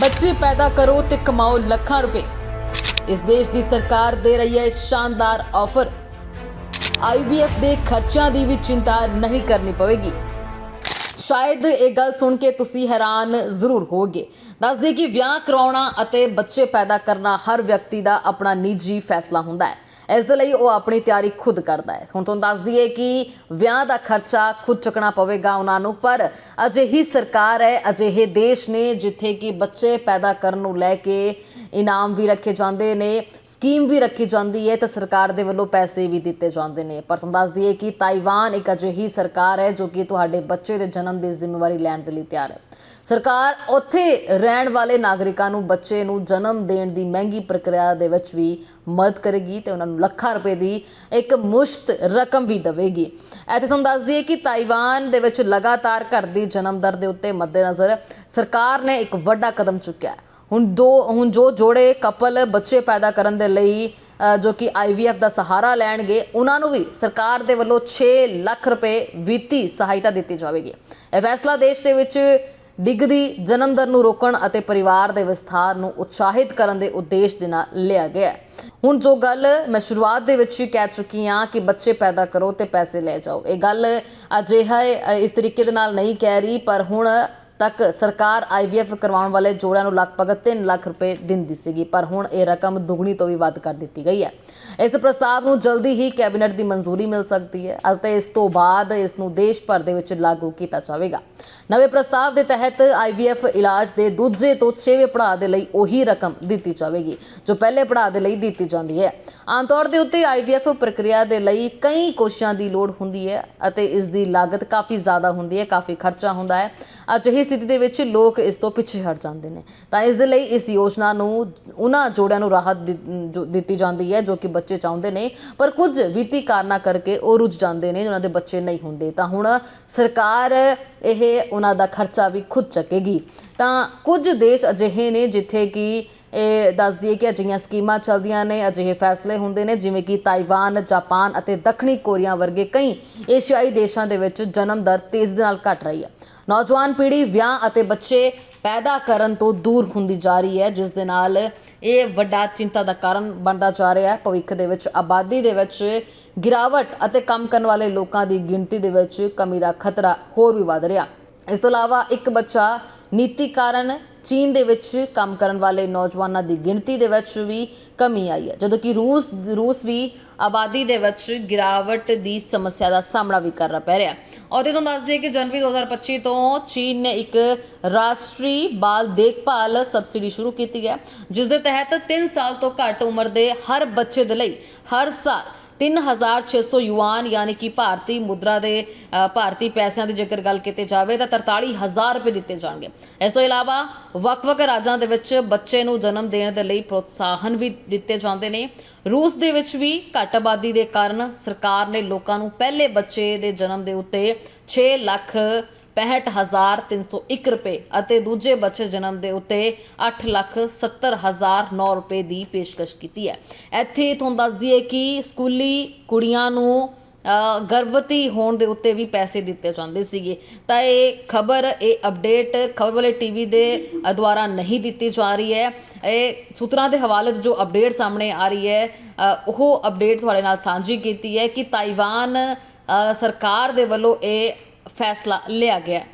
ਬੱਚੇ ਪੈਦਾ ਕਰੋ ਤੇ ਕਮਾਓ ਲੱਖਾਂ ਰੁਪਏ। ਇਸ ਦੇਸ਼ ਦੀ ਸਰਕਾਰ ਦੇ ਰਹੀ ਹੈ ਸ਼ਾਨਦਾਰ ਆਫਰ। ਆਈਵੀਐਫ ਦੇ ਖਰਚਿਆਂ ਦੀ ਵੀ ਚਿੰਤਾ ਨਹੀਂ ਕਰਨੀ ਪਵੇਗੀ। ਸ਼ਾਇਦ ਇਹ ਗੱਲ ਸੁਣ ਕੇ ਤੁਸੀਂ ਹੈਰਾਨ ਜ਼ਰੂਰ ਹੋਗੇ ਦੱਸਦੇ ਕਿ ਵਿਆਹ ਕਰਾਉਣਾ ਅਤੇ ਬੱਚੇ ਪੈਦਾ ਕਰਨਾ ਹਰ ਵਿਅਕਤੀ ਦਾ ਆਪਣਾ ਨਿੱਜੀ ਫੈਸਲਾ ਹੁੰਦਾ ਹੈ। ਇਸ ਦੇ ਲਈ ਉਹ ਆਪਣੀ ਤਿਆਰੀ ਖੁਦ ਕਰਦਾ ਹੈ। ਹੁਣ ਤੁਹਾਨੂੰ ਦੱਸ ਦਈਏ ਕਿ ਵਿਆਹ ਦਾ ਖਰਚਾ ਖੁਦ ਚੁੱਕਣਾ ਪਵੇਗਾ ਉਹਨਾਂ ਨੂੰ, ਪਰ ਅਜਿਹੀ ਸਰਕਾਰ ਹੈ, ਅਜਿਹੇ ਦੇਸ਼ ਨੇ ਜਿੱਥੇ ਕਿ ਬੱਚੇ ਪੈਦਾ ਕਰਨ ਨੂੰ ਲੈ ਕੇ ਇਨਾਮ ਵੀ ਰੱਖੇ ਜਾਂਦੇ ਨੇ, ਸਕੀਮ ਵੀ ਰੱਖੀ ਜਾਂਦੀ ਹੈ, ਤੇ ਸਰਕਾਰ ਦੇ ਵੱਲੋਂ ਪੈਸੇ ਵੀ ਦਿੱਤੇ ਜਾਂਦੇ ਨੇ। ਪਰ ਤੁਹਾਨੂੰ ਦੱਸ ਦਈਏ ਕਿ ਤਾਈਵਾਨ ਇੱਕ ਅਜਿਹੀ ਸਰਕਾਰ ਹੈ ਜੋ ਕਿ ਤੁਹਾਡੇ ਬੱਚੇ ਦੇ ਜਨਮ ਦੀ ਜ਼ਿੰਮੇਵਾਰੀ ਲੈਣ ਦੇ ਲਈ ਤਿਆਰ ਹੈ। ਸਰਕਾਰ ਉੱਥੇ ਰਹਿਣ ਵਾਲੇ ਨਾਗਰਿਕਾਂ ਨੂੰ, ਬੱਚੇ ਨੂੰ ਜਨਮ ਦੇਣ ਦੀ ਮਹਿੰਗੀ ਪ੍ਰਕਿਰਿਆ ਦੇ ਵਿੱਚ ਵੀ ਮਦਦ ਕਰੇਗੀ ਤੇ ਉਹਨਾਂ ਨੂੰ ਲੱਖਾਂ ਰੁਪਏ ਦੀ ਇੱਕ ਮੁਸ਼ਤ ਰਕਮ ਵੀ ਦੇਵੇਗੀ। ਇੱਥੇ ਤੁਹਾਨੂੰ ਦੱਸ ਦਈਏ ਕਿ ਤਾਈਵਾਨ ਦੇ ਵਿੱਚ ਲਗਾਤਾਰ ਘਰ ਦੀ ਜਨਮ ਦਰ ਦੇ ਉੱਤੇ ਮੱਦੇਨਜ਼ਰ ਸਰਕਾਰ ਨੇ ਇੱਕ ਵੱਡਾ ਕਦਮ ਚੁੱਕਿਆ ਹੁਣ ਦੋ, ਹੁਣ ਜੋ ਜੋੜੇ ਕਪਲ ਬੱਚੇ ਪੈਦਾ ਕਰਨ ਦੇ ਲਈ ਜੋ ਕਿ ਆਈਵੀਐਫ ਦਾ ਸਹਾਰਾ ਲੈਣਗੇ, ਉਹਨਾਂ ਨੂੰ ਵੀ ਸਰਕਾਰ ਦੇ ਵੱਲੋਂ 6 ਲੱਖ ਰੁਪਏ ਵਿੱਤੀ ਸਹਾਇਤਾ ਦਿੱਤੀ ਜਾਵੇਗੀ। ਇਹ ਫੈਸਲਾ ਦੇਸ਼ ਦੇ ਵਿੱਚ ਡਿੱਗਦੀ ਜਨਮ ਦਰ ਨੂੰ ਰੋਕਣ ਅਤੇ ਪਰਿਵਾਰ ਦੇ ਵਿਸਥਾਰ ਨੂੰ ਉਤਸ਼ਾਹਿਤ ਕਰਨ ਦੇ ਉਦੇਸ਼ ਦੇ ਨਾਲ ਲਿਆ ਗਿਆ ਹੁਣ ਜੋ ਗੱਲ ਮੈਂ ਸ਼ੁਰੂਆਤ ਦੇ ਵਿੱਚ ਹੀ ਕਹਿ ਚੁੱਕੀ ਹਾਂ ਕਿ ਬੱਚੇ ਪੈਦਾ ਕਰੋ ਤੇ ਪੈਸੇ ਲੈ ਜਾਓ। ਇਹ ਗੱਲ ਅਜਿਹਾ ਇਸ ਤਰੀਕੇ ਦੇ ਨਾਲ ਨਹੀਂ ਕਹਿ ਰਹੀ, ਪਰ ਹੁਣ ਤੱਕ ਸਰਕਾਰ ਆਈਵੀਐਫ ਕਰਵਾਉਣ ਵਾਲੇ ਜੋੜਿਆਂ ਨੂੰ ਲਗਭਗ 3 ਲੱਖ ਰੁਪਏ ਦਿੰਦੀ ਸੀਗੀ, ਪਰ ਹੁਣ ਇਹ ਰਕਮ ਦੁੱਗਣੀ ਤੋਂ ਵੀ ਵੱਧ ਕਰ ਦਿੱਤੀ ਗਈ ਹੈ। ਇਸ ਪ੍ਰਸਤਾਵ ਨੂੰ ਜਲਦੀ ਹੀ ਕੈਬਨਿਟ ਦੀ ਮਨਜ਼ੂਰੀ ਮਿਲ ਸਕਦੀ ਹੈ ਅਤੇ ਇਸ ਤੋਂ ਬਾਅਦ ਇਸ ਨੂੰ ਦੇਸ਼ ਭਰ ਦੇ ਵਿੱਚ ਲਾਗੂ ਕੀਤਾ ਜਾਵੇਗਾ। ਨਵੇਂ ਪ੍ਰਸਤਾਵ ਦੇ ਤਹਿਤ ਆਈਵੀਐਫ ਇਲਾਜ ਦੇ ਦੂਜੇ ਤੋਂ 6ਵੇਂ ਪੜਾਅ ਦੇ ਲਈ ਉਹੀ ਰਕਮ ਦਿੱਤੀ ਜਾਵੇਗੀ, ਜੋ ਪਹਿਲੇ ਪੜਾਅ ਦੇ ਲਈ ਦਿੱਤੀ ਜਾਂਦੀ ਹੈ। ਆਮ ਤੌਰ ਦੇ ਉੱਤੇ ਆਈਵੀਐਫ ਪ੍ਰਕਿਰਿਆ ਦੇ ਲਈ ਕਈ ਕੋਸ਼ਿਸ਼ਾਂ ਦੀ ਲੋੜ ਹੁੰਦੀ ਹੈ ਅਤੇ ਇਸ ਦੀ ਲਾਗਤ ਕਾਫੀ ਜ਼ਿਆਦਾ ਹੁੰਦੀ ਹੈ, ਕਾਫੀ ਖਰਚਾ ਹੁੰਦਾ ਹੈ। ਅਜਿਹੀ ਸਥਿਤੀ ਦੇ ਵਿੱਚ ਲੋਕ ਇਸ ਤੋਂ ਪਿੱਛੇ ਹਟ ਜਾਂਦੇ ਨੇ। ਤਾਂ ਇਸ ਦੇ ਲਈ ਇਸ ਯੋਜਨਾ ਨੂੰ, ਉਹਨਾਂ ਜੋੜਿਆਂ ਨੂੰ ਰਾਹਤ ਦਿੱਤੀ ਜਾਂਦੀ ਹੈ, ਜੋ ਕਿ ਬੱਚੇ ਚਾਹੁੰਦੇ ਨੇ। ਪਰ ਕੁਝ ਵਿੱਤੀ ਕਾਰਨਾਂ ਕਰਕੇ ਉਹ ਰੁੱਝ ਜਾਂਦੇ ਨੇ ਉਹਨਾਂ ਦੇ ਬੱਚੇ ਨਹੀਂ ਹੁੰਦੇ। ਤਾਂ ਹੁਣ ਸਰਕਾਰ ਇਹ ਉਹਨਾਂ ਦਾ ਖਰਚਾ ਵੀ ਖੁਦ ਚੱਕੇਗੀ। ਤਾਂ ਕੁਝ ਦੇਸ਼ ਅਜਿਹੇ ਨੇ ਜਿੱਥੇ ਕਿ ਇਹ ਦੱਸਦੀ ਦਈਏ ਕਿ ਅਜਿਹੀਆਂ ਸਕੀਮਾਂ ਚੱਲਦੀਆਂ ਨੇ, ਅਜਿਹੇ ਫੈਸਲੇ ਹੁੰਦੇ ਨੇ, ਜਿਵੇਂ ਕਿ ਤਾਈਵਾਨ, ਜਾਪਾਨ ਅਤੇ ਦੱਖਣੀ ਕੋਰੀਆ ਵਰਗੇ ਕਈ ਏਸ਼ੀਆਈ ਦੇਸ਼ਾਂ ਦੇ ਵਿੱਚ ਜਨਮ ਦਰ ਤੇਜ਼ੀ ਦੇ ਨਾਲ ਘਟ ਰਹੀ ਹੈ। ਨੌਜਵਾਨ ਪੀੜ੍ਹੀ ਵਿਆਹ ਅਤੇ ਬੱਚੇ ਪੈਦਾ ਕਰਨ ਤੋਂ ਦੂਰ ਹੁੰਦੀ ਜਾ ਰਹੀ ਹੈ, ਜਿਸ ਦੇ ਨਾਲ ਇਹ ਵੱਡਾ ਚਿੰਤਾ ਦਾ ਕਾਰਨ ਬਣਦਾ ਜਾ ਰਿਹਾ ਹੈ। ਭਵਿੱਖ ਦੇ ਵਿੱਚ, ਆਬਾਦੀ ਦੇ ਵਿੱਚ ਗਿਰਾਵਟ ਅਤੇ ਕੰਮ ਕਰਨ ਵਾਲੇ ਲੋਕਾਂ ਦੀ ਗਿਣਤੀ ਦੇ ਵਿੱਚ ਕਮੀ ਦਾ ਖਤਰਾ ਹੋਰ ਵੀ ਵੱਧ ਰਿਹਾ। ਇਸ ਤੋਂ ਇਲਾਵਾ ਇੱਕ ਬੱਚਾ ਨੀਤੀ ਕਾਰਨ ਚੀਨ ਦੇ ਵਿੱਚ ਕੰਮ ਕਰਨ ਵਾਲੇ ਨੌਜਵਾਨਾਂ ਦੀ ਗਿਣਤੀ ਦੇ ਵਿੱਚ ਵੀ ਕਮੀ ਆਈ ਹੈ। ਜਦੋਂ ਕਿ ਰੂਸ ਰੂਸ ਵੀ ਆਬਾਦੀ ਦੇ ਵਿੱਚ ਗਿਰਾਵਟ ਦੀ ਸਮੱਸਿਆ ਦਾ ਸਾਹਮਣਾ ਵੀ ਕਰਨਾ ਪੈ ਰਿਹਾ। ਉਹਦੇ ਤੁਹਾਨੂੰ ਦੱਸ ਦਈਏ ਕਿ ਜਨਵਰੀ 2025 ਤੋਂ ਚੀਨ ਨੇ ਇੱਕ ਰਾਸ਼ਟਰੀ ਬਾਲ ਦੇਖਭਾਲ ਸਬਸਿਡੀ ਸ਼ੁਰੂ ਕੀਤੀ ਹੈ, ਜਿਸ ਦੇ ਤਹਿਤ 3 ਸਾਲ ਤੋਂ ਘੱਟ ਉਮਰ ਦੇ ਹਰ ਬੱਚੇ ਦੇ ਲਈ ਹਰ ਸਾਲ 3600 ਯੂਆਨ, ਯਾਨੀ ਕਿ ਭਾਰਤੀ ਮੁਦਰਾ ਦੇ ਭਾਰਤੀ ਪੈਸਿਆਂ ਦੀ ਜੇਕਰ ਗੱਲ ਕੀਤੀ ਜਾਵੇ ਤਾਂ 43000 ਰੁਪਏ ਦਿੱਤੇ ਜਾਣਗੇ। ਇਸ ਤੋਂ ਇਲਾਵਾ ਵੱਖ-ਵੱਖ ਰਾਜਾਂ ਦੇ ਵਿੱਚ ਬੱਚੇ ਨੂੰ ਜਨਮ ਦੇਣ ਦੇ ਲਈ ਪ੍ਰੋਤਸਾਹਨ ਵੀ ਦਿੱਤੇ ਜਾਂਦੇ ਨੇ। ਰੂਸ ਦੇ ਵਿੱਚ ਵੀ ਘੱਟ ਆਬਾਦੀ ਦੇ ਕਾਰਨ ਸਰਕਾਰ ਨੇ ਲੋਕਾਂ ਨੂੰ ਪਹਿਲੇ ਬੱਚੇ ਦੇ ਜਨਮ ਦੇ ਉੱਤੇ 6 ਲੱਖ 65301 ਰੁਪਏ ਅਤੇ ਦੂਜੇ ਬੱਚੇ ਜਨਮ ਦੇ ਉੱਤੇ 8 ਲੱਖ 70009 ਰੁਪਏ ਦੀ ਪੇਸ਼ਕਸ਼ ਕੀਤੀ ਹੈ। ਇੱਥੇ ਤੁਹਾਨੂੰ ਦੱਸ ਦਈਏ ਕਿ ਸਕੂਲੀ ਕੁੜੀਆਂ ਨੂੰ ਗਰਭਵਤੀ ਹੋਣ ਦੇ ਉੱਤੇ ਵੀ ਪੈਸੇ ਦਿੱਤੇ ਜਾਂਦੇ ਸੀਗੇ। ਤਾਂ ਇਹ ਖਬਰ, ਇਹ ਅਪਡੇਟ ਖਬਰ ਵਾਲੇ ਟੀਵੀ ਦੇ ਦੁਆਰਾ ਨਹੀਂ ਦਿੱਤੀ ਜਾ ਰਹੀ ਹੈ। ਇਹ ਸੂਤਰਾਂ ਦੇ ਹਵਾਲੇ ਤੋਂ ਜੋ ਅਪਡੇਟ ਸਾਹਮਣੇ ਆ ਰਹੀ ਹੈ ਉਹ ਅਪਡੇਟ ਤੁਹਾਡੇ ਨਾਲ ਸਾਂਝੀ ਕੀਤੀ ਹੈ ਕਿ ਤਾਈਵਾਨ ਸਰਕਾਰ ਦੇ ਵੱਲੋਂ ਇਹ ਫੈਸਲਾ ਲਿਆ ਗਿਆ